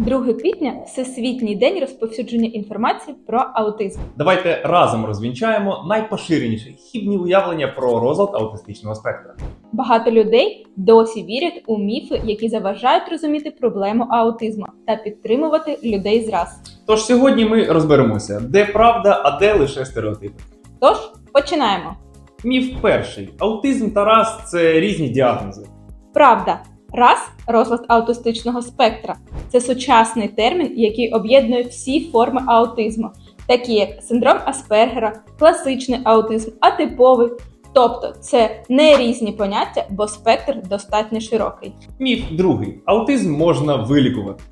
2 квітня Всесвітній день розповсюдження інформації про аутизм. Давайте разом розвінчаємо найпоширеніші хібні уявлення про розлад аутистичного спектра. Багато людей досі вірять у міфи, які заважають розуміти проблему аутизму та підтримувати людей зраз. Тож сьогодні ми розберемося, де правда, а де лише стереотипи. Тож починаємо. Міф перший: аутизм та раз це різні діагнози. Правда, раз розлад аутистичного спектра це сучасний термін, який об'єднує всі форми аутизму, такі як синдром Аспергера, класичний аутизм, атиповий. Тобто це не різні поняття, бо спектр достатньо широкий. Міф другий: аутизм можна вилікувати.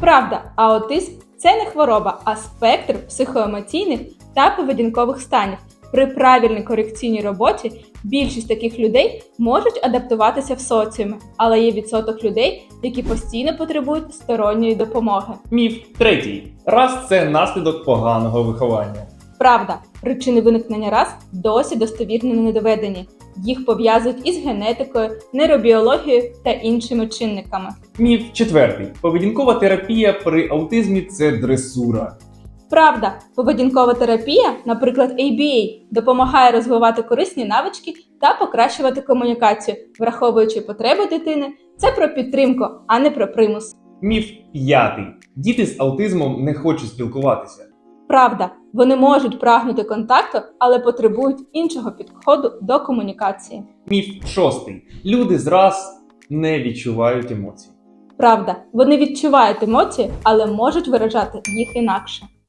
Правда, аутизм це не хвороба, а спектр психоемоційних та поведінкових станів. При правильній корекційній роботі більшість таких людей можуть адаптуватися в соціумі, але є відсоток людей, які постійно потребують сторонньої допомоги. Міф третій: раз це наслідок поганого виховання. Правда, причини виникнення раз досі достовірно не доведені. Їх пов'язують із генетикою, нейробіологією та іншими чинниками. Міф четвертий: поведінкова терапія при аутизмі це дресура. Правда, поведінкова терапія, наприклад, ABA, допомагає розвивати корисні навички та покращувати комунікацію, враховуючи потреби дитини. Це про підтримку, а не про примус. Міф п'ятий: діти з аутизмом не хочуть спілкуватися. Правда, вони можуть прагнути контакту, але потребують іншого підходу до комунікації. Міф шостий: люди зраз не відчувають емоцій. Правда, вони відчувають емоції, але можуть виражати їх інакше.